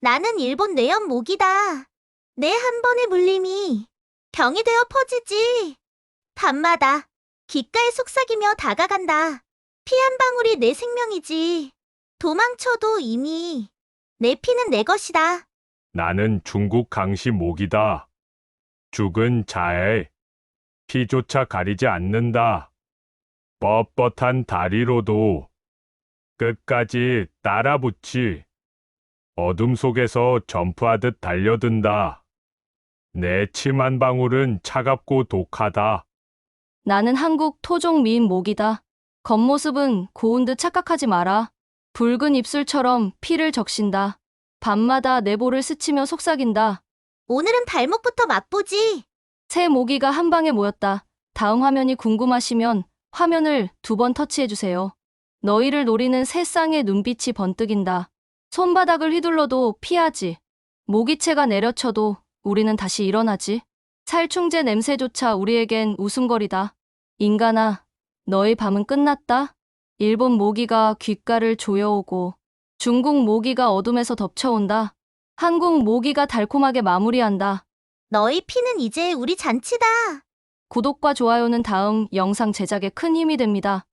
나는 일본 뇌염 모기다. 내 한 번의 물림이 병이 되어 퍼지지. 밤마다 귓가에 속삭이며 다가간다. 피 한 방울이 내 생명이지. 도망쳐도 이미 내 피는 내 것이다. 나는 중국 강시 모기다. 죽은 자의 피조차 가리지 않는다. 뻣뻣한 다리로도 끝까지 따라붙이 어둠 속에서 점프하듯 달려든다. 내 침 한 방울은 차갑고 독하다. 나는 한국 토종 미인 모기다. 겉모습은 고운 듯 착각하지 마라. 붉은 입술처럼 피를 적신다. 밤마다 내 볼을 스치며 속삭인다. 오늘은 발목부터 맛보지. 새 모기가 한 방에 모였다. 다음 화면이 궁금하시면 화면을 두 번 터치해주세요. 너희를 노리는 새 쌍의 눈빛이 번뜩인다. 손바닥을 휘둘러도 피하지. 모기채가 내려쳐도 우리는 다시 일어나지. 살충제 냄새조차 우리에겐 웃음거리다. 인간아, 너의 밤은 끝났다. 일본 모기가 귓가를 조여오고 중국 모기가 어둠에서 덮쳐온다. 한국 모기가 달콤하게 마무리한다. 너희 피는 이제 우리 잔치다. 구독과 좋아요는 다음 영상 제작에 큰 힘이 됩니다.